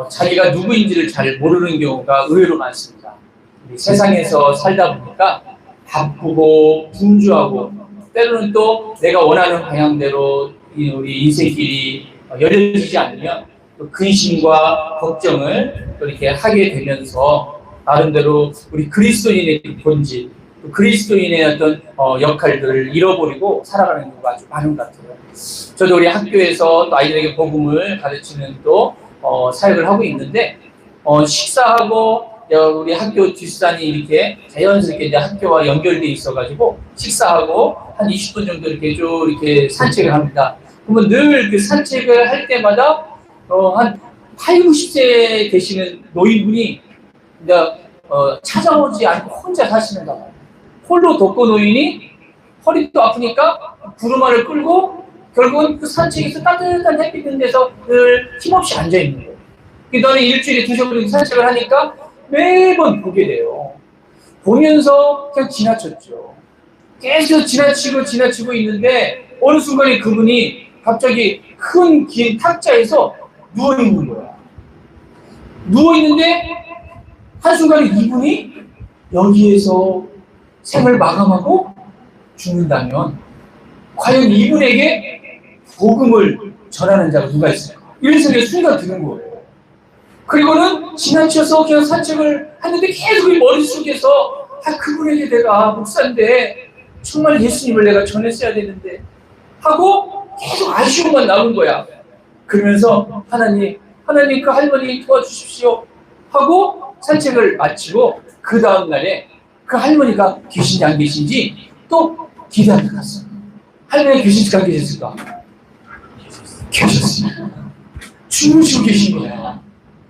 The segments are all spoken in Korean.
어, 자기가 누구인지를 잘 모르는 경우가 의외로 많습니다. 세상에서 살다 보니까 바쁘고 분주하고 때로는 또 내가 원하는 방향대로 이 우리 인생길이 어, 열려지지 않으면 또 근심과 걱정을 또 이렇게 하게 되면서 나름대로 우리 그리스도인의 본질, 또 그리스도인의 어떤 어, 역할들을 잃어버리고 살아가는 경우가 아주 많은 것 같아요. 저도 우리 학교에서 또 아이들에게 복음을 가르치는 또 어, 사역을 하고 있는데 어, 식사하고 어, 우리 학교 뒷산이 이렇게 자연스럽게 이제 학교와 연결돼 있어가지고 식사하고 한 20분 정도 이렇게 쭉 이렇게 산책을 합니다. 그러면 늘 그 산책을 할 때마다 어, 한 8, 90세 되시는 노인분이 이제 어, 찾아오지 않고 혼자 사시는가 봐요. 홀로 독거 노인이 허리도 아프니까 구루마를 끌고 결국은 그 산책에서 따뜻한 햇빛 있는 데서 늘 힘없이 앉아 있는 거예요. 그 너는 일주일에 두세 번 산책을 하니까 매번 보게 돼요. 보면서 그냥 지나쳤죠. 계속 지나치고 지나치고 있는데 어느 순간에 그분이 갑자기 큰 긴 탁자에서 누워 있는 거야. 누워 있는데 한 순간에 이분이 여기에서 생을 마감하고 죽는다면 과연 이분에게 복음을 전하는 자가 누가 있을까? 이런 생각이 순간 드는 거예요. 그리고는 지나쳐서 그냥 산책을 하는데 계속 이 머릿속에서 아, 그분에게 내가 목사인데 정말 예수님을 내가 전했어야 되는데 하고 계속 아쉬움만 남은 거야. 그러면서 하나님, 하나님 그 할머니 도와주십시오 하고 산책을 마치고 그 다음 날에 그 할머니가 계신지 안 계신지 또 기도하러 갔어. 할머니 계신지 안 계셨을까? 계셨어요. 주무시고 계신 거야.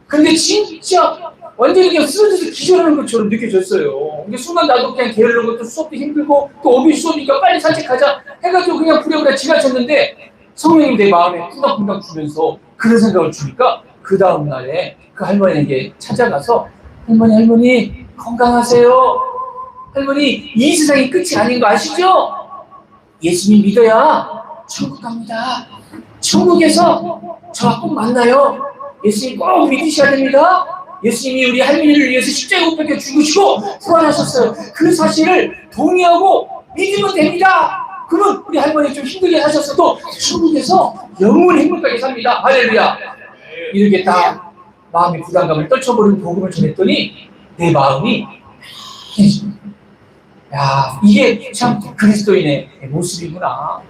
근데 진짜 완전히 그냥 쓰러져서 기절하는 것처럼 느껴졌어요. 근데 순간 나도 그냥 게으른 것도 수업도 힘들고 또 오비 수업이니까 빨리 산책하자 해가지고 그냥 부랴부랴 지나쳤는데 성령님 내 마음에 쿵당쿵당 주면서 그런 생각을 주니까 그 다음 날에 그 할머니에게 찾아가서 할머니 할머니 건강하세요. 할머니 이 세상이 끝이 아닌 거 아시죠? 예수님 믿어야 천국 갑니다. 천국에서 저와 꼭 만나요. 예수님 꼭 믿으셔야 됩니다. 예수님이 우리 할머니를 위해서 십자가에 못 박혀 죽으시고 부활하셨어요. 그 사실을 동의하고 믿으면 됩니다. 그러면 우리 할머니 좀 힘들게 하셨어도 천국에서 영원히 행복하게 삽니다. 할렐루야. 이렇게 딱 마음의 부담감을 떨쳐버리는 복음을 전했더니 내 마음이 편해집니다. 야, 이게 참 그리스도인의 모습이구나.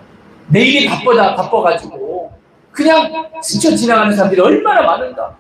내일이 바쁘다, 바빠가지고. 그냥 스쳐 지나가는 사람들이 얼마나 많은가.